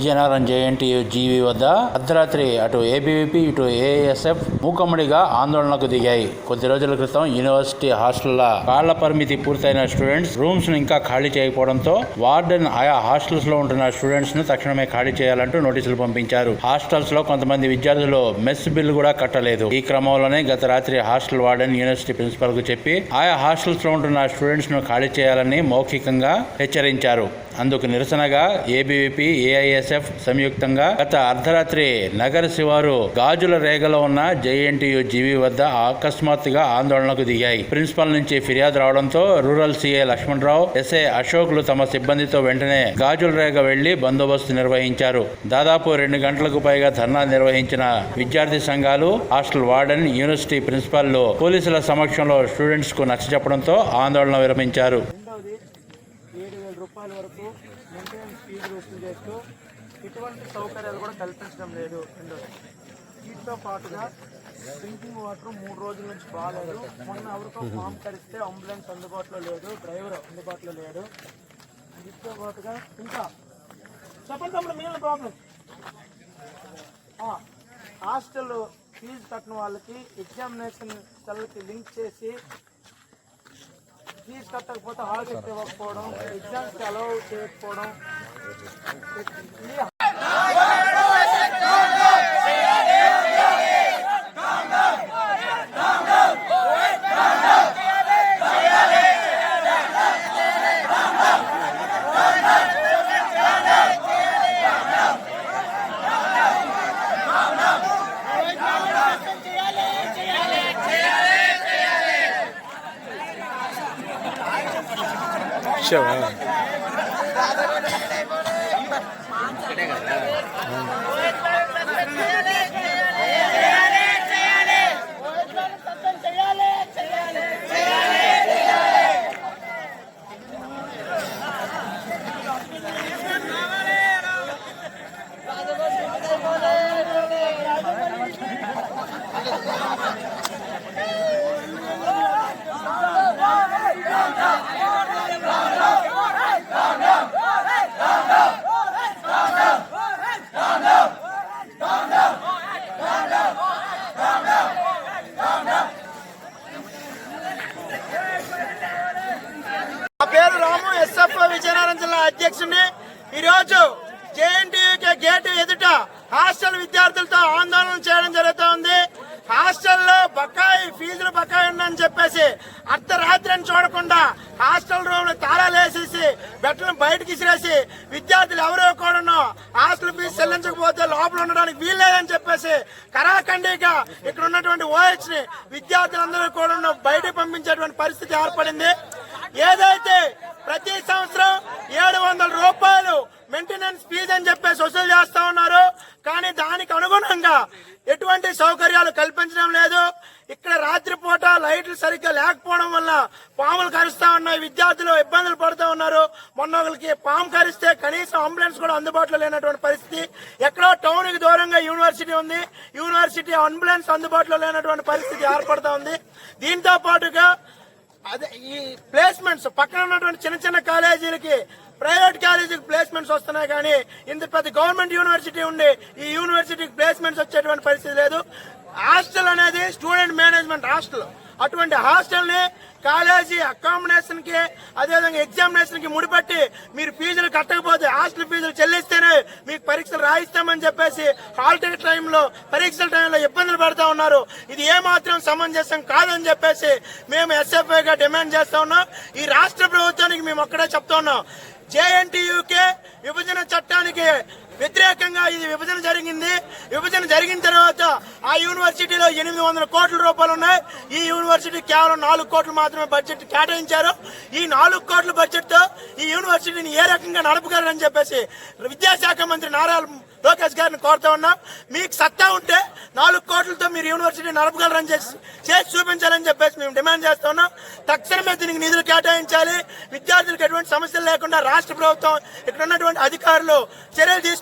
Vizianagaram JNTU జీవి వద్ద అర్ధరాత్రి అటు ఏబీవీపీ ఇటు ఏఎస్ఎఫ్ మూకమ్మడిగా ఆందోళనకు దిగాయి. కొద్ది రోజుల క్రితం యూనివర్సిటీ హాస్టల్ల కాళ్ళ పరిమితి పూర్తయిన స్టూడెంట్స్ రూమ్స్ను ఇంకా ఖాళీ చేయకపోవడంతో వార్డెన్ ఆయా హాస్టల్స్లో ఉంటున్న స్టూడెంట్స్ను తక్షణమే ఖాళీ చేయాలంటూ నోటీసులు పంపించారు. హాస్టల్స్లో కొంతమంది విద్యార్థులు మెస్ బిల్లు కూడా కట్టలేదు. ఈ క్రమంలోనే గత రాత్రి హాస్టల్ వార్డెన్ యూనివర్సిటీ ప్రిన్సిపల్కు చెప్పి ఆయా హాస్టల్స్లో ఉంటున్న స్టూడెంట్స్ను ఖాళీ చేయాలని మౌఖికంగా హెచ్చరించారు. అందుకు నిరసనగా ఏబీవీపీ ఏఐఎస్ఎఫ్ సంయుక్తంగా గత అర్ధరాత్రి నగర శివారు గాజుల రేగలో ఉన్న జేఎన్టీయూ జీవి వద్ద అకస్మాత్తుగా ఆందోళనకు దిగాయి. ప్రిన్సిపల్ నుంచి ఫిర్యాదు రావడంతో రూరల్ సీఏ లక్ష్మణరావు ఎస్ఐ అశోక్లు తమ సిబ్బందితో వెంటనే గాజుల రేగ వెళ్ళి బందోబస్తు నిర్వహించారు. దాదాపు రెండు గంటలకు పైగా ధర్నా నిర్వహించిన విద్యార్థి సంఘాలు హాస్టల్ వార్డెన్ యూనివర్సిటీ ప్రిన్సిపాల్ పోలీసుల సమక్షంలో స్టూడెంట్స్కు నచ్చజెప్పడంతో ఆందోళన విరమించారు. రూపాయల వరకు మెయింటెనెన్స్ ఫీజు వసూలు చేస్తూ ఎటువంటి సౌకర్యాలు కూడా కల్పించడం లేదు రెండోది వీటితో పాటుగా డ్రింకింగ్ వాటర్ మూడు రోజుల నుంచి బాగాలేదు. మొన్న ఎవరికో ఫామ్ కరిస్తే అంబులెన్స్ అందుబాటులో లేదు డ్రైవర్ అందుబాటులో లేడు. వీటితో పాటుగా ఇంకా చెప్పండి తమ్ముడు మిగిలిన ప్రాబ్లం హాస్టల్ ఫీజు కట్టిన వాళ్ళకి ఎగ్జామినేషన్ సెల్కి లింక్ చేసి ఫీజు కట్టకపోతే హాలిడేస్ ఇవ్వకపోవడం ఎగ్జామ్స్కి అలౌ చేయకపోవడం ఈ నా అధ్యక్షుడిని. ఈరోజు జేఎన్టీయూకే గేటు ఎదుట హాస్టల్ విద్యార్థులతో ఆందోళన చేయడం జరుగుతూ ఉంది హాస్టల్లో బకాయి ఫీజులు బకాయి ఉందని చెప్పేసి అర్ధరాత్రిని చూడకుండా హాస్టల్ రూమ్ తాళాలు వేసేసి బెట్టలను బయటకి ఇసిరేసి విద్యార్థులు ఎవరో కూడా హాస్టల్ ఫీజు చెల్లించకపోతే లోపల ఉండడానికి వీల్లేదని చెప్పేసి కరాఖండిగా ఇక్కడ ఉన్నటువంటి ఓహెచ్ని విద్యార్థులందరూ కూడా బయటకు పంపించేటువంటి పరిస్థితి ఏర్పడింది. ఏదైతే ప్రతి సంవత్సరం ఏడు వందల రూపాయలు మెయింటెనెన్స్ ఫీజు అని చెప్పేసి వసూలు చేస్తా ఉన్నారు. కానీ దానికి అనుగుణంగా ఎటువంటి సౌకర్యాలు కల్పించడం లేదు. ఇక్కడ రాత్రిపూట లైట్లు సరిగ్గా లేకపోవడం వల్ల పాములు కరుస్తా ఉన్నాయి. విద్యార్థులు ఇబ్బందులు పడుతూ ఉన్నారు. మొన్న ఒకరికి పాము కరిస్తే కనీసం అంబులెన్స్ కూడా అందుబాటులో లేనటువంటి పరిస్థితి. ఎక్కడో టౌన్కి దూరంగా యూనివర్సిటీ ఉంది. యూనివర్సిటీ అంబులెన్స్ అందుబాటులో లేనటువంటి పరిస్థితి ఏర్పడతా ఉంది. దీంతో పాటుగా అదే ఈ ప్లేస్మెంట్స్ పక్కన ఉన్నటువంటి చిన్న చిన్న కాలేజీలకి ప్రైవేట్ కాలేజీకి ప్లేస్మెంట్స్ వస్తున్నాయి కానీ ఇంత పెద్ద గవర్నమెంట్ యూనివర్సిటీ ఉండి ఈ యూనివర్సిటీకి ప్లేస్మెంట్స్ వచ్చేటువంటి పరిస్థితి లేదు. హాస్టల్ అనేది స్టూడెంట్ మేనేజ్మెంట్ హాస్టల్. అటువంటి హాస్టల్ని కాలేజీ అకామిడేషన్కి అదేవిధంగా ఎగ్జామినేషన్కి ముడిపెట్టి మీరు ఫీజులు కట్టకపోతే హాస్టల్ ఫీజులు చెల్లిస్తేనే రాయిస్తామని చెప్పేసి హాలిడే టైంలో పరీక్షల టైంలో ఇబ్బందులు పడుతూ ఉన్నారు. ఇది ఏమాత్రం సమంజసం కాదని చెప్పేసి మేము ఎస్ఎఫ్ఐగా డిమాండ్ చేస్తా ఉన్నాం. ఈ రాష్ట్ర ప్రభుత్వానికి మేము ఒక్కడే చెప్తా ఉన్నాం. జేఎన్టీయూకే విభజన చట్టానికి వ్యతిరేకంగా ఇది విభజన జరిగింది. విభజన జరిగిన తర్వాత ఆ యూనివర్సిటీలో ఎనిమిది వందల కోట్ల రూపాయలు ఉన్నాయి. ఈ యూనివర్సిటీ కేవలం నాలుగు కోట్లు మాత్రమే బడ్జెట్ కేటాయించారు. ఈ నాలుగు కోట్ల బడ్జెట్తో ఈ యూనివర్సిటీని ఏ రకంగా నడపగలరని చెప్పేసి విద్యాశాఖ మంత్రి నారా లోకేష్ గారిని కోరుతా ఉన్నాం. మీకు సత్తా ఉంటే నాలుగు కోట్లతో మీరు యూనివర్సిటీ నడపగలరని చేసి చేసి చూపించాలని చెప్పేసి మేము డిమాండ్ చేస్తా ఉన్నాం. తక్షణమే దీనికి నిధులు కేటాయించాలి. విద్యార్థులకు ఎటువంటి సమస్యలు లేకుండా రాష్ట్ర ప్రభుత్వం ఇక్కడ ఉన్నటువంటి అధికారులు చర్యలు